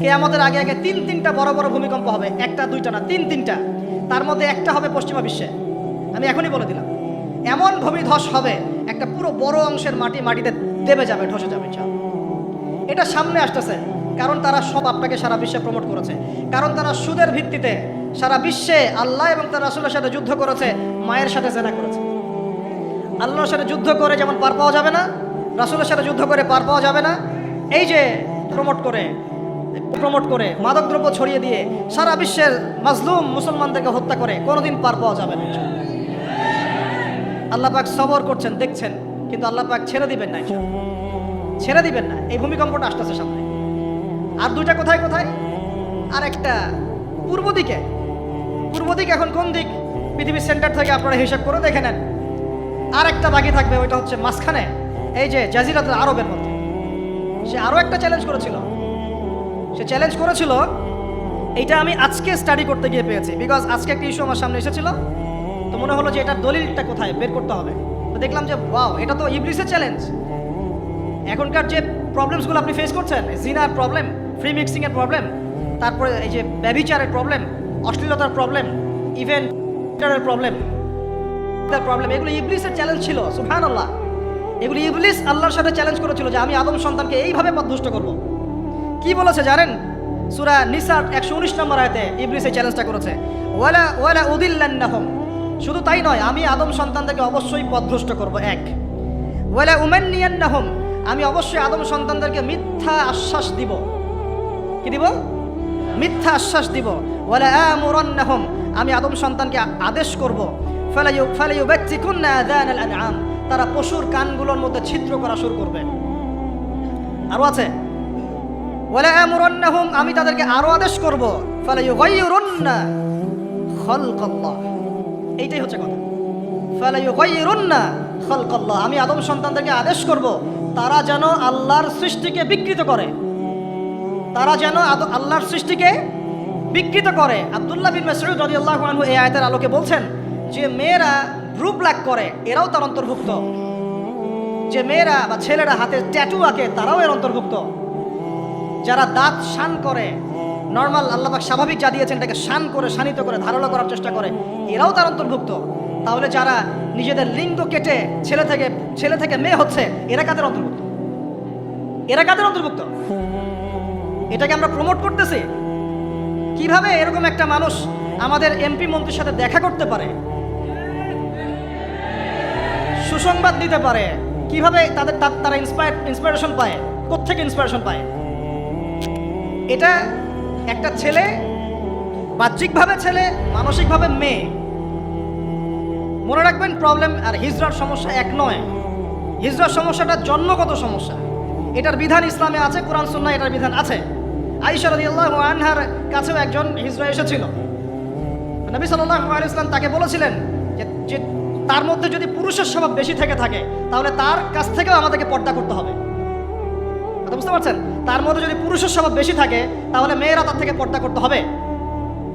কেয়ামতের আগে আগে তিন তিনটা বড় বড় ভূমিকম্প হবে। একটা, দুইটা না, তিন তিনটা। তার মধ্যে একটা হবে পশ্চিমা বিশ্বে। আমি এখনই বলে দিলাম। এমন ভূমিধস হবে, একটা পুরো বড় অংশের মাটি মাটিতে দেবে যাবে, ধসে যাবে। এটা সামনে আসতেছে, কারণ তারা সব আপনাকে সারা বিশ্বে প্রমোট করেছে। কারণ তারা সুদের ভিত্তিতে সারা বিশ্বে আল্লাহ এবং তার রাসুলের সাথে যুদ্ধ করেছে, মায়ের সাথে জেনা করেছে। আল্লাহর সাথে যুদ্ধ করে যেমন পার পাওয়া যাবে না, রাসুলের সাথে যুদ্ধ করে পার পাওয়া যাবে না, এই যে প্রমোট করে প্রমোট করে, মাদকদ্রব্য ছড়িয়ে দিয়ে সারা বিশ্বের মাজলুম মুসলমানদেরকে হত্যা করে কোনোদিন পার পাওয়া যাবে না। আল্লাহ পাক সবর করছেন, দেখছেন, কিন্তু আল্লাহ পাক ছেড়ে দিবেন না ছেড়ে দিবেন না, এই ভূমিকম্পটা আসতেছে সামনে। আর দুইটা কোথায় কোথায়? আর একটা পূর্ব দিকে। পূর্ব দিক এখন কোন দিক? পৃথিবীর সেন্টার থেকে আপনারা হিসাব করে দেখে নেন। আর একটা বাকি থাকবে, ওইটা হচ্ছে মাঝখানে, এই যে জাজিরাতুল আরবের মধ্যে। সে আরও একটা চ্যালেঞ্জ করেছিল। সে চ্যালেঞ্জ করেছিল, এইটা আমি আজকে স্টাডি করতে গিয়ে পেয়েছি বিকজ আজকে একটা ইস্যু আমার সামনে এসেছিল। তো মনে হলো যে এটার দলিলটা কোথায়? বের করতে হবে। তো দেখলাম যে ওয়াও এটা তো ইবলিসের চ্যালেঞ্জ এখনকার যে প্রবলেমসগুলো আপনি ফেস করছেন, জিনার প্রবলেম ফ্রি মিক্সিংয়ের প্রবলেম তারপরে এই যে ব্যবিচারের প্রবলেম অশ্লীলতার প্রবলেম ইভেন প্রবলেম প্রবলেম এগুলো ইবলিসের চ্যালেঞ্জ ছিল সুহান আল্লাহ এগুলো ইবলিস আল্লাহর সাথে চ্যালেঞ্জ করেছিল যে আমি আদম সন্তানকে এইভাবে পদভুষ্ট করব। কি বলেছে জানেন? সুরা নিসার একশো উনিশ নম্বর আয়তে ইবলিস এই চ্যালেঞ্জটা করেছে। ওয়ালা ওয়ালা উদিল্লান্নাহম। শুধু তাই নয়, আমি আদম সন্তানদেরকে অবশ্যই পদভ্রষ্ট করব, এক। ওয়ালা উমান্নিয়ান্নাহম। আমি অবশ্যই আদম সন্তানদেরকে মিথ্যা আশ্বাস দিব। কি দিব? মিথ্যা আশ্বাস দিব। ওয়ালা আমুরান্নাহুম। আমি আদম সন্তানকে আদেশ করব ফালাইউ ফালাইউ বাচ্চিকুন্না আযানাল আনআম। তারা পশুর কানগুলোর মধ্যে ছিদ্র করা শুরু করবে। আরও আছে? আমি তাদেরকে আরও আদেশ করব এইটাই হচ্ছে কথা। আমি আদম সন্তানদেরকে আদেশ করব, তারা যেন আল্লাহর সৃষ্টিকে বিকৃত করে। তারা যেন আল্লাহর সৃষ্টিকে বিকৃত করে। আবদুল্লাহ বিন মাসউদ রাদিয়াল্লাহু আনহু এই আয়াতের আলোকে বলছেন, যে মেয়েরা ব্রু ব্ল্যাক করে, এরাও তার অন্তর্ভুক্ত। যে মেয়েরা বা ছেলেরা হাতে ট্যাটু আঁকে, তারাও এর অন্তর্ভুক্ত। যারা দাঁত শান করে নর্মাল আল্লাহবাক স্বাভাবিক যা দিয়েছেন এটাকে শান করে, শানিত করে, ধারালো করার চেষ্টা করে, এরাও তার অন্তর্ভুক্ত। তাহলে যারা নিজেদের লিঙ্গ কেটে ছেলে থেকে ছেলে থেকে মেয়ে হচ্ছে, এরা কাদের অন্তর্ভুক্ত? এরা কাদের অন্তর্ভুক্ত? এটাকে আমরা প্রমোট করতেছি। কীভাবে এরকম একটা মানুষ আমাদের এমপি মন্ত্রীর সাথে দেখা করতে পারে? সুসংবাদ দিতে পারে। কীভাবে তাদের, তারা ইন্সপায়ার ইন্সপিরেশন পায়? কোত্থেকে ইন্সপিরেশন পায়? এটা একটা ছেলে, বাহ্যিকভাবে ছেলে, মানসিকভাবে মেয়ে। মনে রাখবেন প্রবলেম আর হিজরার সমস্যা এক নয়। হিজরার সমস্যাটা জন্মগত সমস্যা। এটার বিধান ইসলামে আছে, কোরআন, সুন্নাহ এটার বিধান আছে। আইসা রাদিয়াল্লাহু আনহার কাছেও একজন হিজরা এসেছিল। নবী আলাইহি ইসলাম তাকে বলেছিলেন যে তার মধ্যে যদি পুরুষের স্বভাব বেশি থেকে থাকে, তাহলে তার কাছ থেকেও আমাদেরকে পর্দা করতে হবে। বুঝতে পারছেন? তার মধ্যে যদি পুরুষের স্বভাব বেশি থাকে, তাহলে মেয়েরা তার থেকে পর্দা করতে হবে।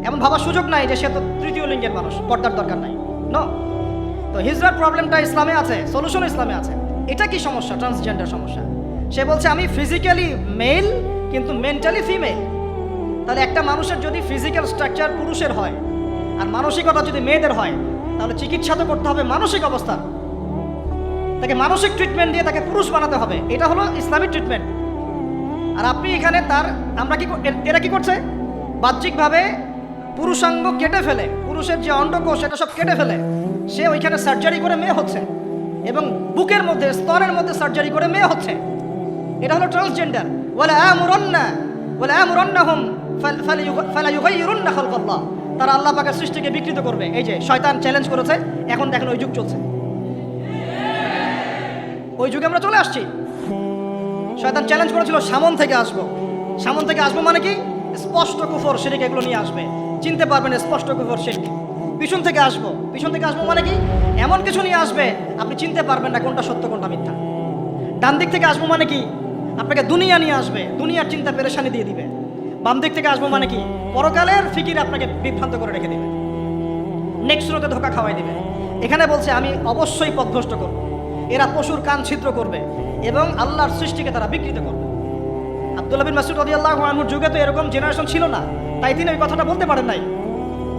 এমন ভাবার সুযোগ নাই যে সে তো তৃতীয় লিঙ্গের মানুষ, পর্দার দরকার নাই। ন তো হিজরার প্রবলেমটা ইসলামে আছে সলিউশন ইসলামে আছে। এটা কি সমস্যা? ট্রান্সজেন্ডার সমস্যা। সে বলছে, আমি ফিজিক্যালি মেল কিন্তু মেন্টালি ফিমেল তাহলে একটা মানুষের যদি ফিজিক্যাল স্ট্রাকচার পুরুষের হয়, আর মানসিকতা যদি মেয়েদের হয়, তাহলে চিকিৎসা তো করতে হবে মানসিক অবস্থা তাকে মানসিক ট্রিটমেন্ট দিয়ে তাকে পুরুষ বানাতে হবে। এটা হলো ইসলামিক ট্রিটমেন্ট আর আপনি এখানে তার, আমরা কি এরা কি করছে? বাহ্যিকভাবে পুরুষাঙ্গ কেটে ফেলে, পুরুষের যে অন্ডকোষ সেটা সব কেটে ফেলে। সে ওইখানে সার্জারি করে মেয়ে হচ্ছে এবং বুকের মধ্যে, স্তনের মধ্যে সার্জারি করে মেয়ে হচ্ছে। এটা হলো ট্রান্সজেন্ডার বলে আমুরন্না বলে ফালায়ুগাইয়িরুন্না খালকাল্লাহ। তারা আল্লাহ পাকের সৃষ্টিকে বিকৃত করবে। এই যে, শয়তান চ্যালেঞ্জ করেছে, এখন দেখেন ওই যুগ চলছে। ওই যুগে আমরা চলে আসছি। শয়তান চ্যালেঞ্জ করেছিল, সামন থেকে আসব। সামন থেকে আসব মানে কি? স্পষ্ট কুফর শিরিক এগুলো নিয়ে আসবে। চিনতে পারবেন স্পষ্ট কুফর শিরিক পিছন থেকে আসব। পিছন থেকে আসব মানে কি? এমন কিছু নিয়ে আসবে, আপনি চিনতে পারবেন না কোনটা সত্য, কোনটা মিথ্যা। ডান দিক থেকে আসব মানে কি? আপনাকে দুনিয়া নিয়ে আসবে। দুনিয়ার চিন্তা পেরেশানি দিয়ে দিবে। বাম দিক থেকে আসব মানে কি? পরকালের ফিকির আপনাকে বিভ্রান্ত করে রেখে দেবে। নেক্সট রোতে ধোকা খাওয়াই দেবে। এখানে বলছে, আমি অবশ্যই পথভ্রষ্ট করব। এরা পশুর কান ছিদ্র করবে এবং আল্লাহর সৃষ্টিকে তারা বিকৃত করবে। আব্দুল্লাহ বিন মাসুদ রদিয়াল্লাহ আনহুর যুগে তো এরকম জেনারেশন ছিল না, তাই তিনি ওই কথাটা বলতে পারেন নাই।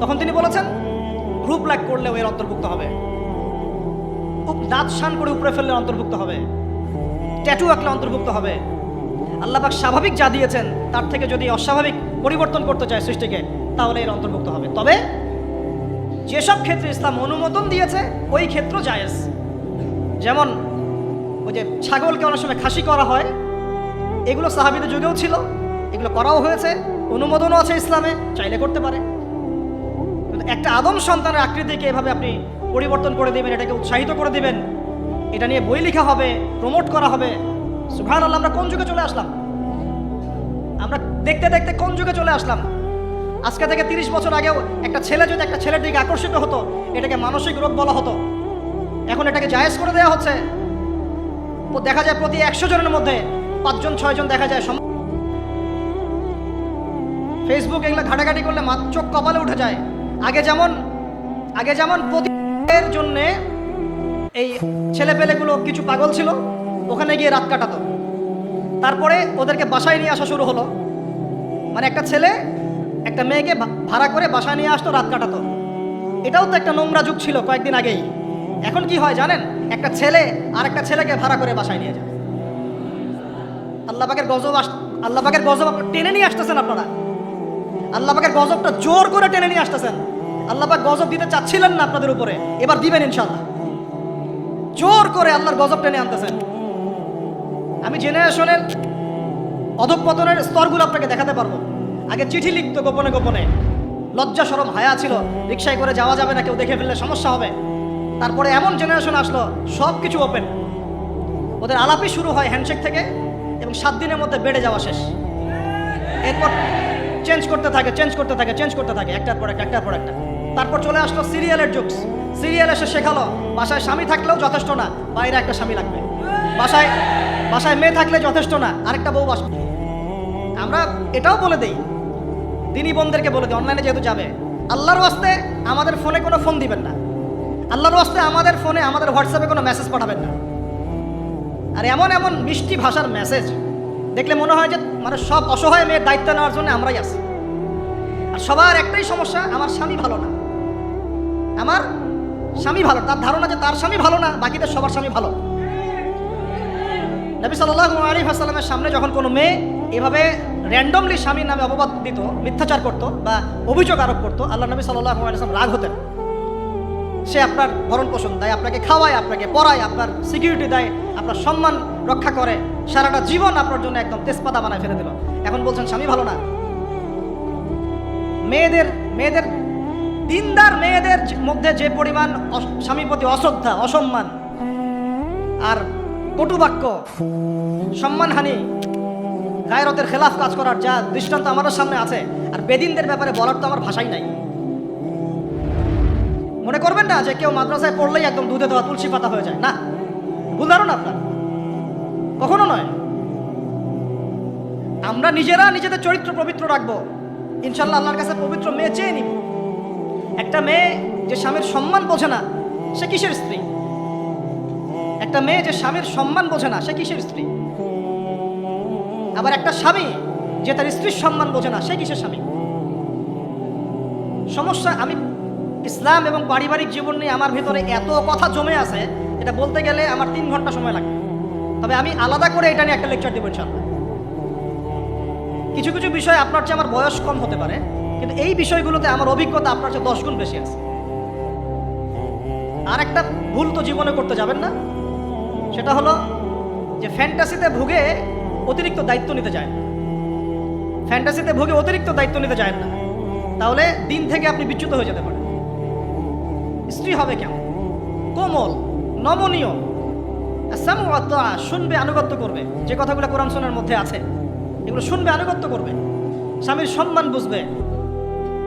তখন তিনি বলেছেন গ্রুপ লাইক করলেও এর অন্তর্ভুক্ত হবে। দাঁত শান করে উপরে ফেললে অন্তর্ভুক্ত হবে। ট্যাটু আঁকলে অন্তর্ভুক্ত হবে। আল্লাহবাক স্বাভাবিক যা দিয়েছেন, তার থেকে যদি অস্বাভাবিক পরিবর্তন করতে চায় সৃষ্টিকে, তাহলে এর অন্তর্ভুক্ত হবে। তবে যেসব ক্ষেত্রে ইসলাম অনুমোদন দিয়েছে, ওই ক্ষেত্র জায়েজ। যেমন ওই যে ছাগলকে অনেক সময় খাসি করা হয়, এগুলো সাহাবিদের যুগেও ছিল, এগুলো করাও হয়েছে, অনুমোদনও আছে ইসলামে, চাইলে করতে পারে। কিন্তু একটা আদম সন্তানের আকৃতিকে এভাবে আপনি পরিবর্তন করে দিবেন, এটাকে উৎসাহিত করে দেবেন, এটা নিয়ে বই লেখা হবে, প্রমোট করা হবে সুভান আল্লাহ আমরা কোন যুগে চলে আসলাম? আমরা দেখতে দেখতে কোন যুগে চলে আসলাম? আজকে থেকে তিরিশ বছর আগেও একটা ছেলে যদি একটা ছেলের দিকে আকর্ষিত হতো, এটাকে মানসিক রোগ বলা হতো। এখন এটাকে জায়েজ করে দেওয়া হচ্ছে। দেখা যায় প্রতি একশো জনের মধ্যে পাঁচজন, ছয়জন দেখা যায় ফেসবুক এগুলো ঘাটাঘাটি করলে চোখ কপালে উঠে যায়। আগে যেমন আগে যেমন প্রতির জন্যে এই ছেলেপেলেগুলো কিছু পাগল ছিল, ওখানে গিয়ে রাত কাটাতো। তারপরে ওদেরকে বাসায় নিয়ে আসা শুরু হলো। মানে একটা ছেলে, একটা মেয়েকে ভাড়া করে বাসায় নিয়ে আসতো, রাত কাটাতো। এটাও তো একটা নোংরা যুগ ছিল কয়েকদিন আগেই। এখন কি হয় জানেন? একটা ছেলে আর একটা ছেলেকে ভাড়া করে বাসায় নিয়ে যায়। আল্লাহ পাকের গজব আস আল্লাহ পাকের গজব টেনে নিয়ে আসতেছেন আপনারা। আল্লাহ পাকের গজবটা জোর করে টেনে নিয়ে আসতেছেন। আল্লাহ গজব দিতে চাচ্ছিলেন না আপনাদের উপরে। এবার দিবেন ইনশাল্লাহ জোর করে আল্লাহর গজব টেনে আনতেছেন। আমি জেনারেশনের অধঃপতনের স্তরগুলো আপনাকে দেখাতে পারব। আগে চিঠি লিখতো গোপনে গোপনে। লজ্জা সরম হায়া ছিল। রিক্সায় করে যাওয়া যাবে না, কেউ দেখে ফেললে সমস্যা হবে। তারপরে এমন জেনারেশন আসলো সব কিছু ওপেন ওদের আলাপই শুরু হয় হ্যান্ডশেক থেকে এবং সাত দিনের মধ্যে বেড়ে যাওয়া শেষ। এরপর চেঞ্জ করতে থাকে চেঞ্জ করতে থাকে চেঞ্জ করতে থাকে, একটার পর একটা, একটার পর একটা। তারপর চলে আসলো সিরিয়ালের যুগ। সিরিয়াল এসে শেখালো, বাসায় স্বামী থাকলেও যথেষ্ট না, বাইরে একটা স্বামী লাগবে। বাসায় বাসায় মেয়ে থাকলে যথেষ্ট না, আরেকটা বউ বাস আমরা এটাও বলে দিই, দিনী বোনদেরকে বলে দিই অনলাইনে যেহেতু যাবে, আল্লাহর ওয়াস্তে আমাদের ফোনে কোনো ফোন দিবেন না। আল্লাহর ওয়াস্তে আমাদের ফোনে, আমাদের হোয়াটসঅ্যাপে কোনো মেসেজ পাঠাবেন না। আর এমন এমন মিষ্টি ভাষার মেসেজ দেখলে মনে হয় যে মানে সব অসহায় মেয়ের দায়িত্ব নেওয়ার জন্য আমরাই আছি। আর সবার একটাই সমস্যা, আমার স্বামী ভালো না। আমার স্বামী ভালো, তার ধারণা যে তার স্বামী ভালো না, বাকিদের সবার স্বামী ভালো। নবী সাল্লাহ আলী হাসালামের সামনে যখন কোনো মেয়ে এভাবে র্যান্ডমলি স্বামীর নামে অপবাদ দিত, মিথ্যাচার করতো বা অভিযোগ আরোপ করতো, আল্লাহ নবী সাল্লাহ আলিয়াম রাগ হতেন। সে আপনার ভরণ পোষণ দেয়, আপনাকে খাওয়ায়, আপনাকে পড়ায়, আপনার সিকিউরিটি দেয়, আপনার সম্মান রক্ষা করে, সারাটা জীবন আপনার জন্য একদম তেজপাতা বানায় ফেলে দিল। এখন বলছেন, স্বামী, ভালো না? মেয়েদের মেয়েদের, দিনদার মেয়েদের মধ্যে যে পরিমাণ স্বামীর প্রতি অশ্রদ্ধা, অসম্মান, আর কটুবাক্য, সম্মানহানি, গায়রতের খেলাফ কাজ করার যা দৃষ্টান্ত আমাদের সামনে আছে, আর বেদিনদের ব্যাপারে বলার তো আমার ভাষাই নাই। মনে করবেন না যে কেউ মাদ্রাসায় পড়লেই একদম দুধে দেওয়া তুলসী পাতা হয়ে যায়? না। ভুল ধারণা আপনার। কখনো নয়। আমরা নিজেরা নিজেদের চরিত্র পবিত্র রাখব। ইনশাল্লাহ আল্লাহর কাছে পবিত্র মেয়ে চেয়ে নিব। একটা মেয়ে যে স্বামীর সম্মান বোঝে না, সে কিসের স্ত্রী? একটা মেয়ে যে স্বামীর সম্মান বোঝে না, সে কিসের স্ত্রী? আবার একটা স্বামী যে তার স্ত্রীর সম্মান বোঝে না, সে কিসের স্বামী? সমস্যা আমি ইসলাম এবং পারিবারিক জীবন নিয়ে আমার ভিতরে এত কথা জমে আছে, এটা বলতে গেলে আমার তিন ঘণ্টা সময় লাগবে। তবে আমি আলাদা করে এটা নিয়ে একটা লেকচার দেবো ইনশাল্লাহ কিছু কিছু বিষয় আপনার চেয়ে আমার বয়স কম হতে পারে, কিন্তু এই বিষয়গুলোতে আমার অভিজ্ঞতা আপনার চেয়ে দশ গুণ বেশি আছে। আর একটা ভুল তো জীবনে করতে যাবেন না, সেটা হলো যে ফ্যান্টাসিতে ভুগে অতিরিক্ত দায়িত্ব নিতে যায় না। ফ্যান্টাসিতে ভুগে অতিরিক্ত দায়িত্ব নিতে যায় না। তাহলে দিন থেকে আপনি বিচ্যুত হয়ে যেতে পারেন। স্ত্রী হবে কেমন কোমল, নমনীয়। শুনবে আনুগত্য করবে। যে কথাগুলো কোরআন শোনার মধ্যে আছে, এগুলো শুনবে, আনুগত্য করবে। স্বামীর সম্মান বুঝবে।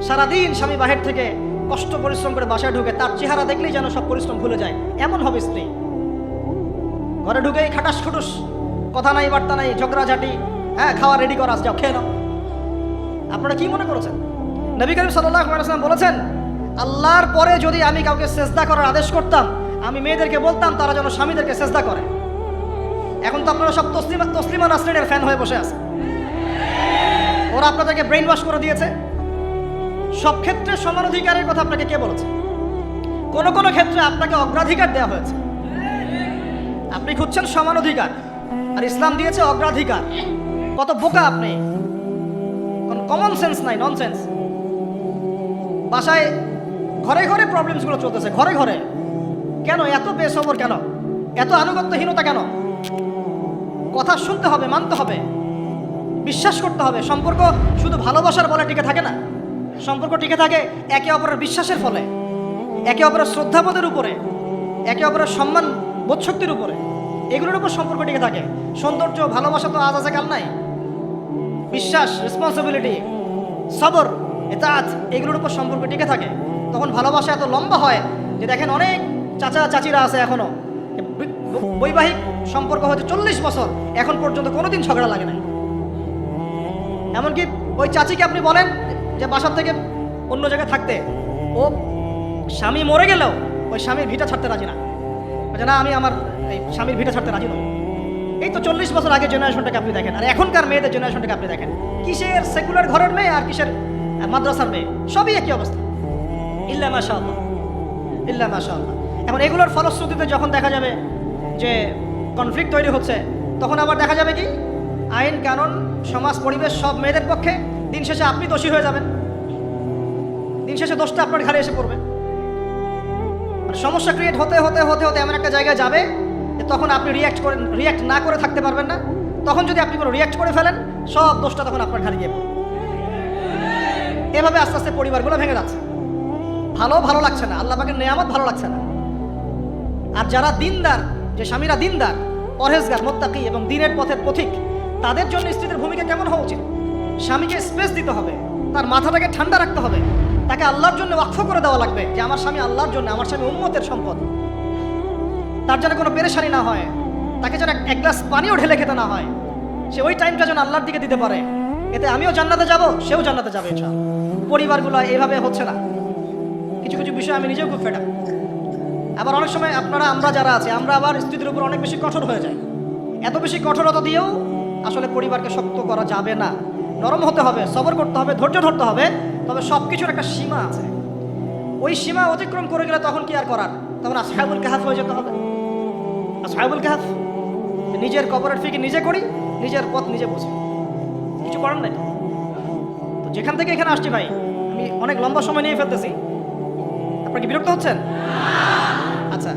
সারাদিন স্বামী বাহির থেকে কষ্ট পরিশ্রম করে বাসায় ঢুকে তার চেহারা দেখলেই যেন সব পরিশ্রম ভুলে যায়। এমন হবে স্ত্রী। ঘরে ঢুকেই খাটাস খুটুস, কথা নাই, বার্তা নাই, ঝগড়াঝাটি হ্যাঁ খাওয়া রেডি করা যাও, খেয়ে নাও। আপনারা কি মনে করেছেন? নবী করিম সাল্লাম বলেছেন আল্লাহর পরে যদি আমি কাউকে চেষ্টা করার আদেশ করতাম, আমি মেয়েদেরকে বলতাম, তারা যেন স্বামীদেরকে চেষ্টা করে। এখন তো আপনারা সব তসলিমা তসলিমা নাসরিনের ফ্যান হয়ে বসে আছে ওরা আপনাদেরকে ব্রেন ওয়াশ করে দিয়েছে। সব ক্ষেত্রে সমান অধিকারের কথা আপনাকে কে বলেছে? কোন কোন ক্ষেত্রে আপনাকে অগ্রাধিকার দেওয়া হয়েছে। আপনি খুঁজছেন সমান অধিকার আর ইসলাম দিয়েছে অগ্রাধিকার। কত বোকা আপনি। কমন সেন্স নাই ননসেন্স বাসায় ঘরে ঘরে প্রবলেমসগুলো চলতেছে, ঘরে ঘরে। কেন? এত বেসবর কেন? এত আনুগত্যহীনতা কেন? কথা শুনতে হবে, মানতে হবে। বিশ্বাস করতে হবে। সম্পর্ক শুধু ভালোবাসার বলে টিকে থাকে না। সম্পর্ক টিকে থাকে একে অপরের বিশ্বাসের ফলে, একে অপরের শ্রদ্ধাবোধের উপরে, একে অপরের সম্মান বোধশক্তির উপরে। এগুলোর উপর সম্পর্ক টিকে থাকে। সৌন্দর্য, ভালোবাসা তো আজ আছে, কাল নাই। বিশ্বাস রেসপন্সিবিলিটি সবর, এতাত, এগুলোর উপর সম্পর্ক টিকে থাকে। তখন ভালোবাসা এত লম্বা হয় যে দেখেন অনেক চাচা চাচিরা আছে এখনও। বৈবাহিক সম্পর্ক হচ্ছে চল্লিশ বছর এখন পর্যন্ত কোনোদিন ঝগড়া লাগে নাই। এমনকি ওই চাচিকে আপনি বলেন যে বাসার থেকে অন্য জায়গায় থাকতে ও স্বামী মরে গেলেও ওই স্বামীর ভিটা ছাড়তে রাজি না। বলছে, না আমি আমার এই স্বামীর ভিটা ছাড়তে রাজি নই। এই তো চল্লিশ বছর আগে জেনারেশনটাকে আপনি দেখেন আর এখনকার মেয়েদের জেনারেশনটাকে আপনি দেখেন। কিসের সেকুলার ঘরের মেয়ে আর কিসের মাদ্রাসার মেয়ে? সবই একই অবস্থা। ইল্লা মাশা আল্লাহ ইল্লা মাশা আল্লাহ এখন এগুলোর ফলশ্রুতিতে যখন দেখা যাবে যে কনফ্লিক্ট তৈরি হচ্ছে, তখন আবার দেখা যাবে কি? আইন, কানুন, সমাজ, পরিবেশ সব মেয়েদের পক্ষে দিন শেষে আপনি দোষী হয়ে যাবেন। দিন শেষে দোষটা আপনার ঘাড়ে এসে পড়বে। আর সমস্যা ক্রিয়েট হতে হতে হতে হতে এমন একটা জায়গায় যাবে যে তখন আপনি রিয়াক্ট করেন রিয়াক্ট না করে থাকতে পারবেন না। তখন যদি আপনি কোনো রিয়াক্ট করে ফেলেন, সব দোষটা তখন আপনার ঘাড়ে গিয়ে পড়বে। এভাবে আস্তে আস্তে পরিবারগুলো ভেঙে যাচ্ছে। ভালো ভালো লাগছে না, আল্লাহ পাকের নেয়ামত ভালো লাগছে না। আর যারা দিনদার, যে স্বামীরা দিনদার, পরহেজগার, মোত্তাকি এবং দিনের পথের পথিক, তাদের জন্য স্ত্রীদের ভূমিকা কেমন হওয়া উচিত? স্বামীকে স্পেস দিতে হবে, তার মাথাটাকে ঠান্ডা রাখতে হবে, তাকে আল্লাহর জন্য ওয়াকফ করে দেওয়া লাগবে যে, আমার স্বামী আল্লাহর জন্য, আমার স্বামী উম্মতের সম্পদ। তার যেন কোনো পেরেশানি না হয়, তাকে যেন এক- গ্লাস পানিও ঢেলে খেতে না হয়, সে ওই টাইমটা যেন আল্লাহর দিকে দিতে পারে। এতে আমিও জান্নাতে যাব, সেও জান্নাতে যাবে। পরিবারগুলো এইভাবে হচ্ছে না। কিছু কিছু বিষয় আমি নিজেও খুব ফেটা আবার অনেক সময় আপনারা, আমরা যারা আছি, আমরা আবার স্ত্রীদের উপর অনেক বেশি কঠোর হয়ে যাই। এত বেশি কঠোরতা দিয়েও আসলে পরিবারকে শক্ত করা যাবে না। নরম হতে হবে, সবর করতে হবে, ধৈর্য ধরতে হবে, তবে সব কিছুর একটা সীমা আছে। ওই সীমা অতিক্রম করে গেলে তখন কি আর করার? তখন আসহাবুল কাহাফ হয়ে যেতে হবে। আসহাবুল কাহাফ, নিজের কবরের ফিকে নিজে করি, নিজের পথ নিজে বুঝি। কিছু করার নাই। তো যেখান থেকে এখানে আসছি ভাই, আমি অনেক লম্বা সময় নিয়ে ফেলতেছি। আপনার বিরক্ত হচ্ছেন? আচ্ছা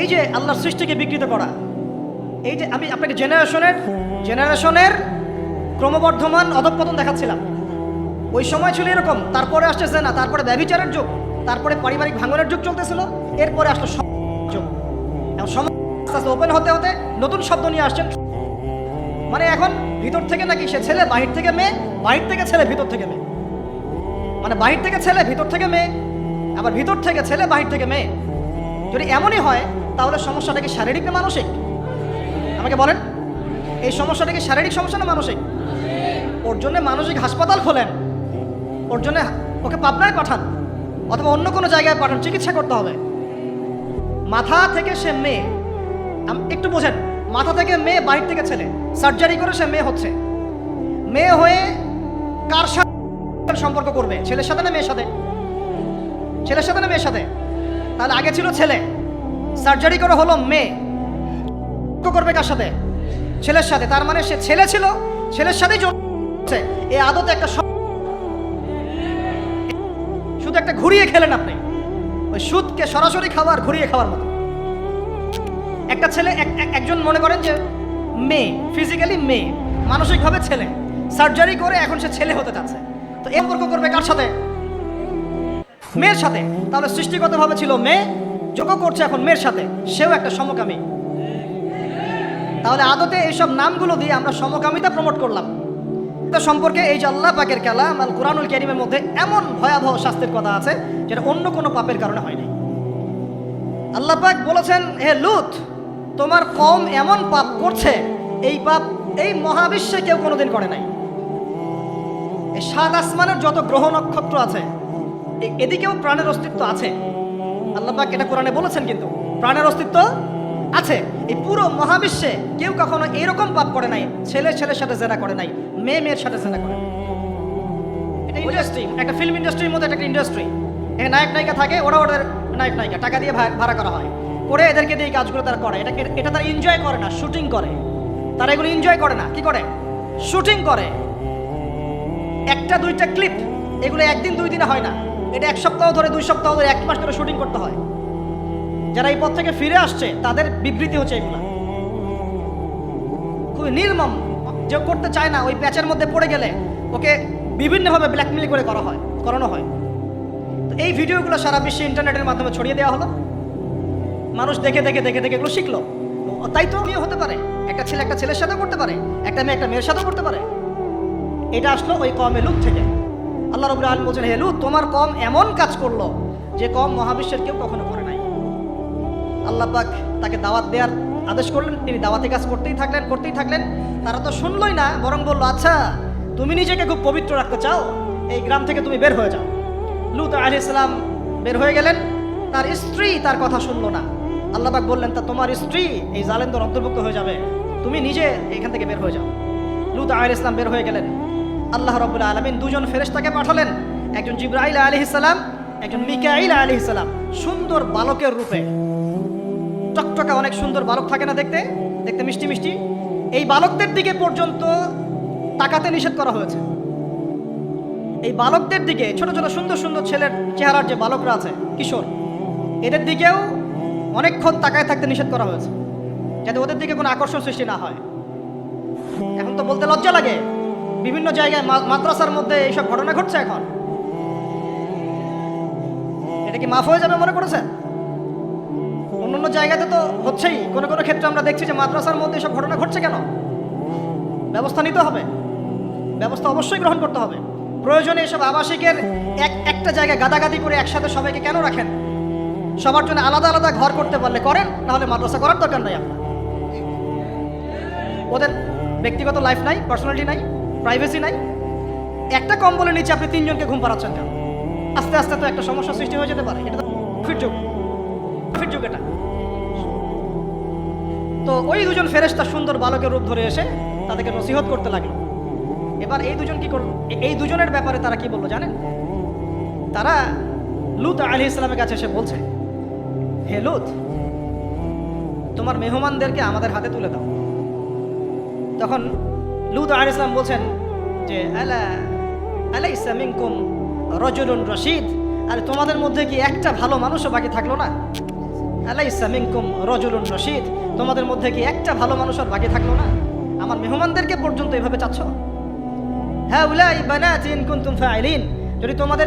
এই যে আল্লাহর সৃষ্টিকে বিকৃত করা, এই যে আমি আপনাকে জেনারেশনের জেনারেশনের ক্রমবর্ধমান অধঃপতন দেখাচ্ছিলাম। ওই সময় ছিল এরকম, তারপরে আসতেছে না, তারপরে ব্যভিচারের যুগ, তারপরে পারিবারিক ভাঙনের যুগ চলতেছিল, এরপরে আসলো ওপেন হতে হতে নতুন শব্দ নিয়ে আসছেন। মানে এখন ভিতর থেকে নাকি সে ছেলে, বাহির থেকে মেয়ে, বাহির থেকে ছেলে, ভিতর থেকে মেয়ে। মানে বাহির থেকে ছেলে, ভিতর থেকে মেয়ে আবার ভিতর থেকে ছেলে, বাহির থেকে মেয়ে। যদি এমনই হয়, তাহলে সমস্যাটা কি শারীরিক না মানসিক? আমাকে বলেন। এই সমস্যাটা কি শারীরিক সমস্যা না মানসিক? ওর জন্য মানসিক হাসপাতাল খোলেন। ওর জন্য ওকে পাবনায় পাঠান। অথবা অন্য কোনো জায়গায় পাঠান, চিকিৎসা করতে হবে। মাথা থেকে সে মেয়ে একটু বোঝেন। মাথা থেকে মেয়ে, বাহির থেকে ছেলে। সার্জারি করে সে মেয়ে হচ্ছে। মেয়ে হয়ে কার সাথে সম্পর্ক করবে? ছেলের সাথে না মেয়ের সাথে? ছেলের সাথে না মেয়ের সাথে? তাহলে আগে ছিল ছেলে। সার্জারি করে হলো মেয়ে। করবে কার সাথে? ছেলের সাথে। তার মানে সে ছেলে ছিল, ছেলের সাথেই জন্মেছে এই আদতে একটা শুধু একটা ঘুরিয়ে খেলেন আপনি। ওই সুদকে সরাসরি খাবার ঘুরিয়ে খাওয়ার মতো। একটা ছেলে, এক- এক- একজন মনে করেন যে মেয়ে ফিজিক্যালি মেয়ে, মানসিকভাবে ছেলে। সার্জারি করে এখন সে ছেলে হতে যাচ্ছে। তো এই সম্পর্ক করবে কার সাথে? মেয়ের সাথে। তাহলে সৃষ্টিগতভাবে ছিল মেয়ে, যোগ করছে এখন মেয়ের সাথে। সেও একটা সমকামী। তাহলে আদতে এইসব নামগুলো দিয়ে আমরা সমকামিতা প্রমোট করলাম। তো সম্পর্কে এই যে আল্লাহ পাকের কালাম, আল কোরআনুল কারিমের মধ্যে এমন ভয়াবহ শাস্তির কথা আছে, যেটা অন্য কোনো পাপের কারণে হয়নি আল্লাহ পাক বলেছেন, হে লুত, তোমার কম এমন পাপ করছে, এই পাপ এই মহাবিশ্বে কেউ কোনোদিন করে নাই। এই সাত আসমানের যত গ্রহ নক্ষত্র আছে এদিকেও প্রাণের অস্তিত্ব আছে। আল্লাহ পাক এটা কোরআনে বলেছেন কিন্তু, প্রাণের অস্তিত্ব আছে। এই পুরো মহাবিশ্বে কেউ কখনো এরকম পাপ করে নাই, ছেলে ছেলের সাথে জেনা করে নাই, মেয়ে মেয়ের সাথে জেনা করে নাই। ইন্ডাস্ট্রি একটা ফিল্ম ইন্ডাস্ট্রির মধ্যে একটা ইন্ডাস্ট্রি এখানে নায়ক নায়িকা থাকে, ওরা ওদের নায়ক নায়িকা, টাকা দিয়ে ভাড়া করা হয়। করে এদেরকে দিয়ে কাজগুলো তারা করে। এটাকে এটা তারা এনজয় করে না শুটিং করে। তারা এগুলো এনজয় করে না, কি করে? শুটিং করে। একটা দুইটা ক্লিপ এগুলো একদিন দুই দিনে হয় না। এটা এক সপ্তাহ ধরে, দুই সপ্তাহ ধরে, এক মাস ধরে শুটিং করতে হয়। যারা এই পথ থেকে ফিরে আসছে, তাদের বিবৃতি হচ্ছে এগুলো। খুবই নির্মম। যে করতে চায় না, ওই প্যাচের মধ্যে পড়ে গেলে ওকে বিভিন্নভাবে ব্ল্যাকমেল করে করা হয়, করানো হয়। তো এই ভিডিওগুলো সারা বিশ্বে ইন্টারনেটের মাধ্যমে ছড়িয়ে দেওয়া হলো। মানুষ দেখে দেখে দেখে দেখে এগুলো শিখলো। তাই তো মেয়ে হতে পারে। একটা ছেলে একটা ছেলের সাথেও করতে পারে, একটা মেয়ে একটা মেয়ের সাথেও করতে পারে। এটা আসলো ওই কমে লুত থেকে। আল্লাহ রবুল আলম বলছেন, হে লুত, তোমার কম এমন কাজ করল যে কম মহাবিশ্বের কেউ কখনো করে নাই। আল্লাহ পাক তাকে দাওয়াত দেওয়ার আদেশ করলেন, তিনি দাওয়াতে কাজ করতেই থাকলেন করতেই থাকলেন। তারা তো শুনলই না, বরং বলল আচ্ছা তুমি নিজেকে খুব পবিত্র রাখতে চাও? এই গ্রাম থেকে তুমি বের হয়ে যাও। লুত আলি ইসলাম বের হয়ে গেলেন, তার স্ত্রী তার কথা শুনলো না। আল্লাহ পাক বললেন, তা তোমার স্ত্রী এই জালেন্দর অন্তর্ভুক্ত হয়ে যাবে। তুমি নিজে এখান থেকে বের হয়ে যাও। লুত আল ইসলাম বের হয়ে গেলেন। আল্লাহ রবুল্লা আলমিন দুজন ফেরেশতাকে পাঠালেন। একজন জিব্রাইল আলি ইসলাম একজন মিকাইল আলি ইসলাম সুন্দর বালকের রূপে। টকটকা অনেক সুন্দর বালক থাকে না দেখতে? দেখতে মিষ্টি মিষ্টি। এই বালকদের দিকে পর্যন্ত তাকাতে নিষেধ করা হয়েছে। এই বালকদের দিকে ছোট ছোট সুন্দর সুন্দর ছেলের চেহারার যে বালকরা আছে, কিশোর, এদের দিকেও অনেকক্ষণ তাকায় থাকতে নিষেধ করা হয়েছে, যাতে ওদের দিকে কোনো আকর্ষণ সৃষ্টি না হয়। এখন তো বলতে লজ্জা লাগে। বিভিন্ন জায়গায় মাদ্রাসার মধ্যে এইসব ঘটনা ঘটছে এখন? এটা কি মাফ হয়ে যাবে মনে করেছেন? অন্যান্য জায়গাতে তো হচ্ছেই। কোনো কোনো ক্ষেত্রে আমরা দেখছি যে মাদ্রাসার মধ্যে এসব ঘটনা ঘটছে কেন? ব্যবস্থা নিতে হবে। ব্যবস্থা অবশ্যই গ্রহণ করতে হবে। প্রয়োজনে এসব আবাসিকের এক, একটা জায়গায় গাদাগাদি করে একসাথে সবাইকে কেন রাখেন? সবার জন্য আলাদা আলাদা ঘর করতে পারলে করেন? নাহলে মাদ্রাসা করার দরকার নাই আপনার। ওদের ব্যক্তিগত লাইফ নাই পার্সোনালিটি নাই। প্রাইভেসি নাই। একটা কম্বলের নিচে আপনি তিনজনকে ঘুম পাড়াচ্ছেন কেন? আস্তে আস্তে তো একটা সমস্যা সৃষ্টি হয়ে যেতে পারে। এটা ফিট যুগ। ফিট যুগ এটা। তো ওই দুজন ফেরেশতা সুন্দর বালকের রূপ ধরে এসে তাদেরকে নসিহত করতে লাগল। এবার এই দুজন কি করল? এই দুজনের ব্যাপারে তারা কি বলল জানেন? তারা লুত আলী ইসলামের কাছে এসে বলছে, হে লুত, তোমার মেহমানদেরকে আমাদের হাতে তুলে দাও। তখন লুত আলী ইসলাম বলছেন যে, আলা আলাই ইসলামিনকুম রজুলুন রশিদ। আর, তোমাদের মধ্যে কি একটা ভালো মানুষও বাকি থাকল না? আলাই ইসলামিনকুম রজুলুন রশিদ। তোমাদের মধ্যে কি একটা ভালো মানুষ আর বাকি থাকল না? আমার মেহমানদেরকে পর্যন্ত এভাবে চাচ্ছ? হ্যাঁ উলাই বানাতিন কুনতুম ফাইলিন। যদি তোমাদের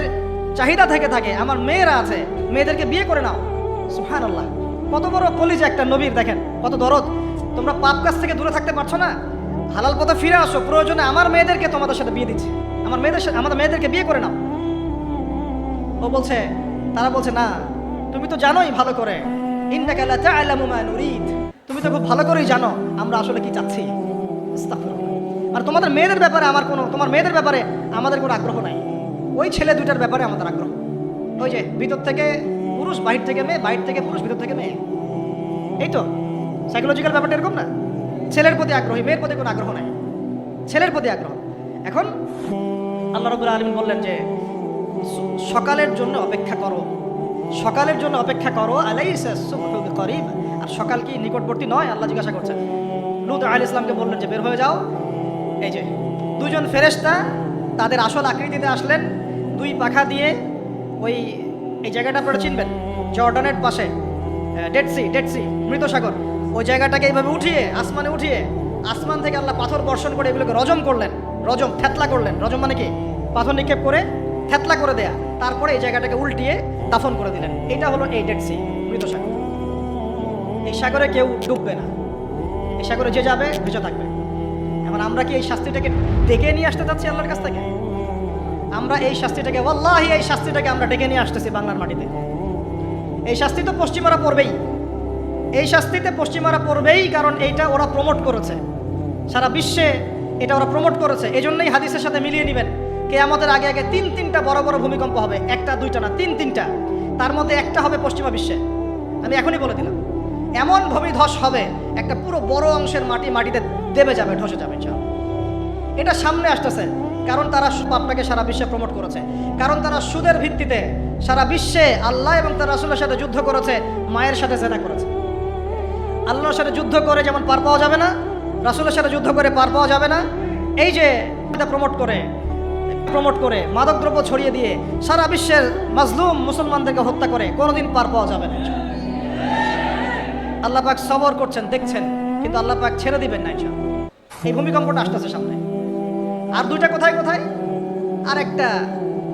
চাহিদা থেকে থাকে, আমার মেয়েরা আছে, মেয়েদেরকে বিয়ে করে নাও। সুবহানাল্লাহ। কত বড় কলিজা একটা নবীর, দেখেন, কত দরদ। তোমরা পাপ কাজ থেকে দূরে থাকতে পারছ না? হালাল পথে ফিরে আসো, প্রয়োজনে আমার মেয়েদেরকে তোমাদের সাথে বিয়ে দিচ্ছি। আমার মেয়েদের সাথে আমাদের মেয়েদেরকে বিয়ে করে নাও। ও বলছে, তারা বলছে, না, তুমি তো জানোই ভালো করে। তুমি তো খুব ভালো করেই জানো আমরা আসলে কি চাচ্ছি। আর তোমাদের মেয়েদের ব্যাপারে আমার কোনো তোমার মেয়েদের ব্যাপারে আমাদের কোনো আগ্রহ নাই। ওই ছেলে দুইটার ব্যাপারে আমাদের আগ্রহ। ওই যে ভিতর থেকে পুরুষ, বাহির থেকে মেয়ে, বাহির থেকে পুরুষ, ভিতর থেকে মেয়ে। এই তো সাইকোলজিক্যাল ব্যাপারটা এরকম না? ছেলের প্রতি আগ্রহী, মেয়ের প্রতি কোনো আগ্রহ নাই। ছেলের প্রতি আগ্রহ। এখন আল্লাহ রবুল্লা আলমিন বললেন যে, সকালের জন্য অপেক্ষা করো। সকালের জন্য অপেক্ষা করো আলাই করিব আর সকাল কি নিকটবর্তী নয়? আল্লাহ জিজ্ঞাসা করছেন। লুত আল ইসলামকে বললেন যে, বের হয়ে যাও। এই যে, দুজন ফেরেশতা তাদের আসল আকৃতিতে আসলেন। দুই পাখা দিয়ে ওই, এই জায়গাটা আপনারা চিনবেন। জর্ডানের পাশে ডেড সি ডেড সি মৃত সাগর ওই জায়গাটাকে এইভাবে উঠিয়ে, আসমানে উঠিয়ে, আসমান থেকে আল্লাহ পাথর বর্ষণ করে এগুলোকে রজম করলেন। রজম থ্যাতলা করলেন। রজম মানে কি? পাথর নিক্ষেপ করে থ্যাতলা করে দেয়া। তারপরে এই জায়গাটাকে উল্টিয়ে দাফন করে দিলেন। এটা হলো এই ডেড সি, মৃত সাগর। এই সাগরে কেউ ডুববে না। এই সাগরে যে যাবে ভেসে থাকবে। এখন আমরা কি এই শাস্তিটাকে ডেকে নিয়ে আসতে চাচ্ছি আল্লাহর কাছ থেকে? আমরা এই শাস্তিটাকে, ওয়াল্লাহি, এই শাস্তিটাকে আমরা ডেকে নিয়ে আসতেছি বাংলার মাটিতে। এই শাস্তি তো পশ্চিমারা পড়বেই। এই শাস্তিতে পশ্চিমারা পড়বেই, কারণ এইটা ওরা প্রমোট করেছে। সারা বিশ্বে এটা ওরা প্রমোট করেছে। এই জন্যই হাদিসের সাথে মিলিয়ে নেবেন কে আমাদের আগে আগে তিন তিনটা বড় বড় ভূমিকম্প হবে, একটা, দুইটা না, তিন তিনটা। তার মধ্যে একটা হবে পশ্চিমা বিশ্বে। আমি এখনই বলে দিলাম। এমন ভূমিধস হবে, একটা পুরো বড় অংশের মাটি মাটিতে দেবে যাবে, ধসে যাবে। এটা সামনে আসতেছে, কারণ তারা পাপটাকে সারা বিশ্বে প্রমোট করেছে। কারণ তারা সুদের ভিত্তিতে সারা বিশ্বে আল্লাহ এবং তার রাসুলের সাথে যুদ্ধ করেছে, মায়ের সাথে জেনা করেছে। আল্লাহর সাথে যুদ্ধ করে যেমন পার পাওয়া যাবে না, রাসুলের সাথে যুদ্ধ করে পার পাওয়া যাবে না, এই যে এটা প্রমোট করে প্রমোট করে, মাদকদ্রব্য ছড়িয়ে দিয়ে সারা বিশ্বের মাজলুম মুসলমানদেরকে হত্যা করে, কোনোদিন পার পাওয়া যাবে না আল্লাহ পাক সবর করছেন, দেখছেন, কিন্তু আল্লাহ পাক ছেড়ে দিবেন না। এই ভূমিকম্পটা আসতেছে সামনে। আর দুইটা কোথায় কোথায়? আর একটা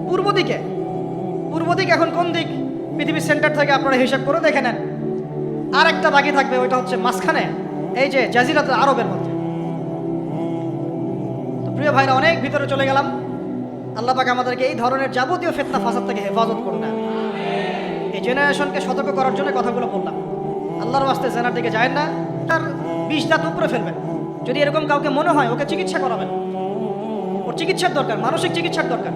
পূর্ব দিকে। পূর্ব দিক এখন কোন দিক? পৃথিবীর সেন্টার থেকে আপনারা হিসাব করে দেখে নেন। আর একটা বাকি থাকবে, ওইটা হচ্ছে মাঝখানে। এই যে জাজিরাত আরবের মধ্যে। তো প্রিয় ভাইরা, অনেক ভিতরে চলে গেলাম। আল্লাহ পাক আমাদেরকে এই ধরনের যাবতীয় ফেতনা ফাসাদ থেকে হেফাজত করুন এই জেনারেশনকে সতর্ক করার জন্য কথাগুলো বললাম। আল্লাহর বাস্তে জেনার দিকে যায় না, তার বিষ দাঁত উপরে ফেলবেন। যদি এরকম কাউকে মনে হয়, ওকে চিকিৎসা করাবেন। ওর চিকিৎসার দরকার, মানসিক চিকিৎসার দরকার।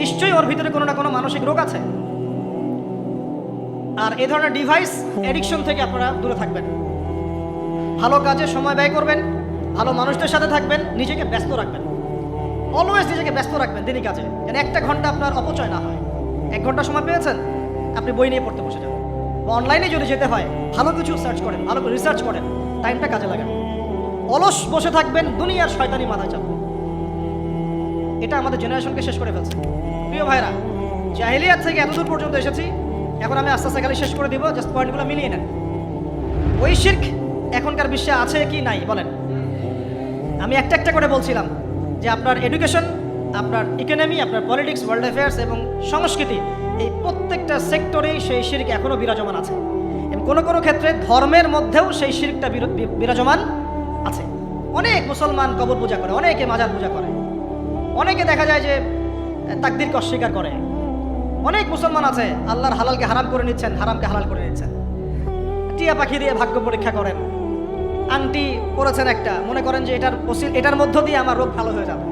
নিশ্চয়ই ওর ভিতরে কোনো না কোনো মানসিক রোগ আছে। আর এই ধরনের ডিভাইস এডিকশন থেকে আপনারা দূরে থাকবেন। ভালো কাজে সময় ব্যয় করবেন, ভালো মানুষদের সাথে থাকবেন, নিজেকে ব্যস্ত রাখবেন। অলওয়েজ নিজেকে ব্যস্ত রাখবেন দিনই কাজে যেন একটা ঘণ্টা আপনার অপচয় না হয়। এক ঘণ্টা সময় পেয়েছেন? আপনি বই নিয়ে পড়তে বসে যাবেন বা অনলাইনে যদি যেতে হয়, ভালো কিছু সার্চ করেন, ভালো করে রিসার্চ করেন টাইমটা কাজে লাগান। অলস বসে থাকবেন, দুনিয়ার শয়তানি মাথায় চাপবেন এটা আমাদের জেনারেশনকে শেষ করে ফেলছে। প্রিয় ভাইরা, জাহিলিয়াত থেকে এতদূর পর্যন্ত এসেছি। এখন আমি আস্তে আস্তে খালি শেষ করে দিব জাস্ট পয়েন্টগুলো মিলিয়ে নেন। ওই শির্ক এখনকার বিশ্বে আছে কি নাই, বলেন। আমি একটা একটা করে বলছিলাম যে আপনার এডুকেশন আপনার ইকোনমি আপনার পলিটিক্স ওয়ার্ল্ড অ্যাফেয়ার্স এবং সংস্কৃতি, এই প্রত্যেকটা সেক্টরেই সেই শির্ক এখনও বিরাজমান আছে। এবং কোনো কোনো ক্ষেত্রে ধর্মের মধ্যেও সেই শির্কটা বিরাজমান আছে। অনেক মুসলমান কবর পূজা করে, অনেকে মাজার পূজা করে। অনেকে দেখা যায় যে, তাকদিরকে অস্বীকার করে। অনেক মুসলমান আছে, আল্লাহর হালালকে হারাম করে নিচ্ছেন, হারামকে হালাল করে নিচ্ছেন। টিয়া পাখি দিয়ে ভাগ্য পরীক্ষা করেন। আংটি পরেছেন একটা, মনে করেন যে এটার এটার মধ্য দিয়ে আমার রোগ ভালো হয়ে যাবে।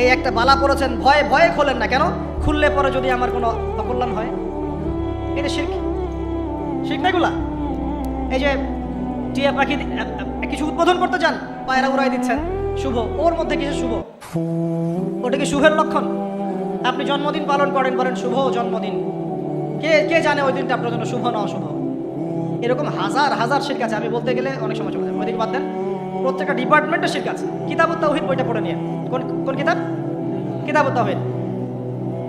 এই একটা বালা পরেছেন, ভয়ে ভয়ে খোলেন না কেন? খুললে পরে যদি আমার কোনো অকল্যাণ হয়? এটা শিখ শিখ না এগুলা? এই যে টিয়া পাখি কিছু উদ্বোধন করতে চান পায়রা উড়াই দিচ্ছেন। শুভ, ওর মধ্যে কিছু শুভ? ওটা কি শুভের লক্ষণ? আপনি জন্মদিন পালন করেন, বলেন শুভ জন্মদিন। কে কে জানে ওই দিনটা আপনার জন্য শুভ না অশুভ? এরকম হাজার হাজার শির্ক আছে। আমি বলতে গেলে অনেক সময় চলে যাবে বাদ দেন। প্রত্যেকটা ডিপার্টমেন্টের শির্ক আছে। কিতাবুত তাওহিদ বইটা পড়ে নিয়ে। কোন কোন কিতাব? কিতাবুত তাওহিদ।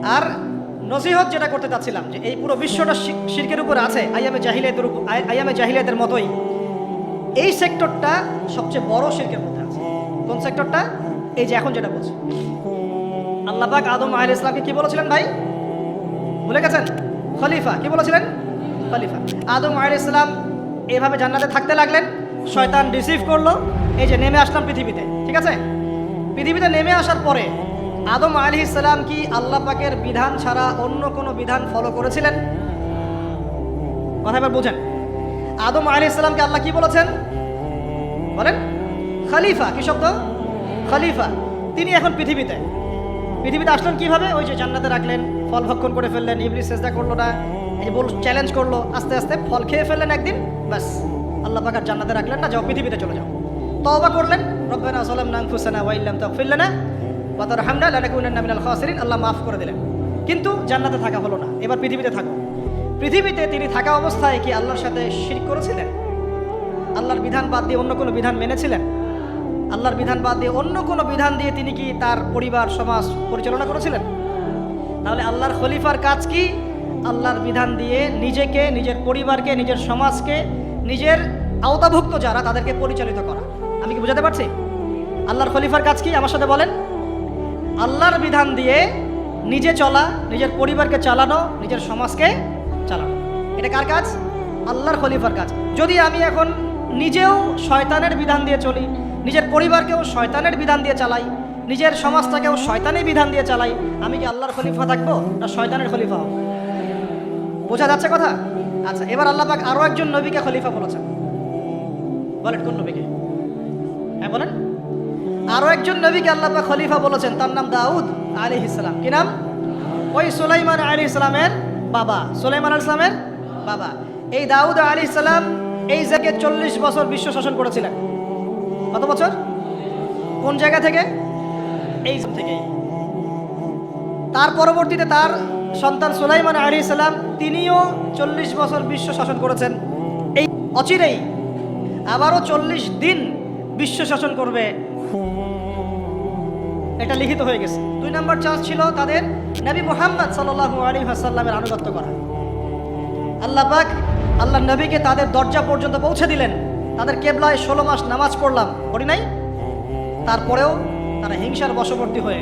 আর নসিহত যেটা করতে চাচ্ছিলাম, যে এই পুরো বিশ্বটা শির্কের উপরে আছে, আইয়ামে জাহিলিয়াতের উপর আই- আইয়ামে জাহিলিয়াতের মতোই। এই সেক্টরটা সবচেয়ে বড় শির্কের মধ্যে আছে। কোন সেক্টরটা? এই যে এখন যেটা বলছি। আল্লাহ পাক আদম আহ ইসলামকে কি বলেছিলেন ভাই? ভুলে গেছেন? খলিফা, কি বলেছিলেন? খলিফা। আদম আহ ইসলাম এইভাবে জান্নাতে থাকতে লাগলেন, শয়তান রিসিভ করল, এই যে নেমে আসলাম পৃথিবীতে, ঠিক আছে? পৃথিবীতে নেমে আসার পরে আদম আলী ইসলাম কি আল্লাহ পাকের বিধান ছাড়া অন্য কোনো বিধান ফলো করেছিলেন? কথা এবার বোঝেন। আদম আলী ইসলামকে আল্লাহ কি বলেছেন? বলেন। খলিফা, কি শব্দ? খলিফা। তিনি এখন পৃথিবীতে। পৃথিবীতে আসলেন কীভাবে? ওই যে জান্নাতে রাখলেন, ফল ভক্ষণ করে ফেললেন, ইবলিস চেষ্টা করল না, এই বল চ্যালেঞ্জ করল, আস্তে আস্তে ফল খেয়ে ফেললেন একদিন, ব্যাস, আল্লাহ পাক আর জান্নাতে রাখলেন না, যাও পৃথিবীতে চলে যাও। তওবা করলেন, রব্বানা সালামনা আনফুসানা ওয়া ইল্লাম তাগফির লানা ওয়া তারহামনা লানাকুনান্না মিনাল খাসিরিন, আল্লাহ মাফ করে দিলেন। কিন্তু জান্নাতে থাকা হলো না, এবার পৃথিবীতে থাকো। পৃথিবীতে তিনি থাকা অবস্থায় কি আল্লাহর সাথে শিরক করেছিলেন? আল্লাহর বিধান বাদ দিয়ে অন্য কোনো বিধান মেনেছিলেন? আল্লাহর বিধান বাদ দিয়ে অন্য কোনো বিধান দিয়ে তিনি কি তার পরিবার, সমাজ পরিচালনা করেছিলেন? তাহলে আল্লাহর খলিফার কাজ কি? আল্লাহর বিধান দিয়ে নিজেকে, নিজের পরিবারকে, নিজের সমাজকে, নিজের আওতাভুক্ত যারা, তাদেরকে পরিচালিত করা। আমি কি বুঝাতে পারছি? আল্লাহর খলিফার কাজ কি? আমার সাথে বলেন। আল্লাহর বিধান দিয়ে নিজে চলা, নিজের পরিবারকে চালানো, নিজের সমাজকে চালানো। এটা কার কাজ? আল্লাহর খলিফার কাজ। যদি আমি এখন নিজেও শয়তানের বিধান দিয়ে চলি নিজের পরিবারকেও শয়তানের বিধান দিয়ে চালাই, নিজের সমাজটাকেও শয়তানের বিধান দিয়ে চালাই। আমি কি আল্লাহর খলিফা থাকব না শয়তানের খলিফা হব? বোঝা যাচ্ছে কথা? আচ্ছা এবার আল্লাহ পাক আরও একজন নবীকে খলিফা বলেছেন। বলেন, কোন নবীকে? হ্যাঁ বলেন। আরও একজন নবীকে আল্লাহ পাক খলিফা বলেছেন, তার নাম দাউদ আলী ইসলাম কি নাম? ওই সুলাইমান আলী ইসলামের বাবা। সুলাইমান আলী ইসলামের বাবা। এই দাউদ আলী ইসলাম এই জায়গায় চল্লিশ বছর বিশ্ব শাসন করেছিলেন। কত বছর? কোন জায়গা থেকে? এই থেকেই। তার পরবর্তীতে তার সন্তান সুলাইমান আলী সালাম, তিনিও চল্লিশ বছর বিশ্ব শাসন করেছেন। এই অচিরেই আবারও চল্লিশ দিন বিশ্ব শাসন করবে। এটা লিখিত হয়ে গেছে। দুই নম্বর চান্স ছিল তাদের নবী মোহাম্মদ সাল্লাল্লাহু আলী হাসাল্লামের আনুগত্য করা আল্লাহ পাক আল্লাহ নবীকে তাদের দরজা পর্যন্ত পৌঁছে দিলেন। তাদের কেবলায় ষোলো মাস নামাজ পড়লাম, পড়ি নাই? তারপরেও তারা হিংসার বশবর্তী হয়ে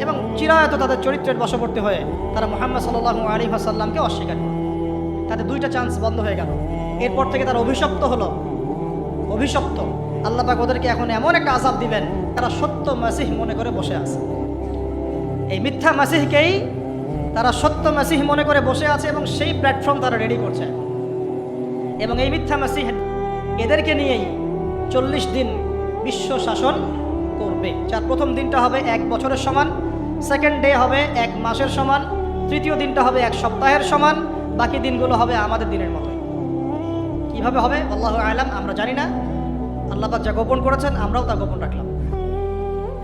এবং চিরায়ত তাদের চরিত্রের বশবর্তী হয়ে তারা মোহাম্মদ সাল্লাল্লাহু আলী হাসাল্লামকে অস্বীকার করে। তাদের দুইটা চান্স বন্ধ হয়ে গেল। এরপর থেকে তারা অভিশপ্ত হলো। অভিশপ্ত। আল্লাহ পাক ওদেরকে এখন এমন একটা আজাব দিবেন, তারা সত্য মাসিহ মনে করে বসে আছে। এই মিথ্যা মাসিহকেই তারা সত্য মাসিহ মনে করে বসে আছে এবং সেই প্ল্যাটফর্ম তারা রেডি করছে। এবং এই মিথ্যা মাসিহ এদেরকে নিয়েই চল্লিশ দিন বিশ্ব শাসন করবে। যার প্রথম দিনটা হবে এক বছরের সমান সেকেন্ড ডে হবে এক মাসের সমান, তৃতীয় দিনটা হবে এক সপ্তাহের সমান, বাকি দিনগুলো হবে আমাদের দিনের মতোই। কীভাবে হবে? আল্লাহ আলাম, আমরা জানি না। আল্লাহ পাক যা গোপন করেছেন, আমরাও তা গোপন রাখলাম।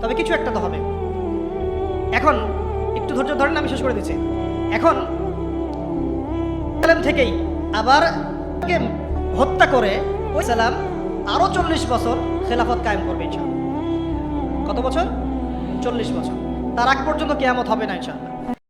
তবে কিছু একটা তো হবে। এখন, একটু ধৈর্য ধরেন, আমি শেষ করে দিচ্ছি। এখন থেকেই আবার হত্যা করে সালাম আরও চল্লিশ বছর খেলাফত কায়েম করবে ইনশাল্লাহ কত বছর? চল্লিশ বছর। তার আগ পর্যন্ত কেয়ামত হবে না, ইনশাআল্লাহ।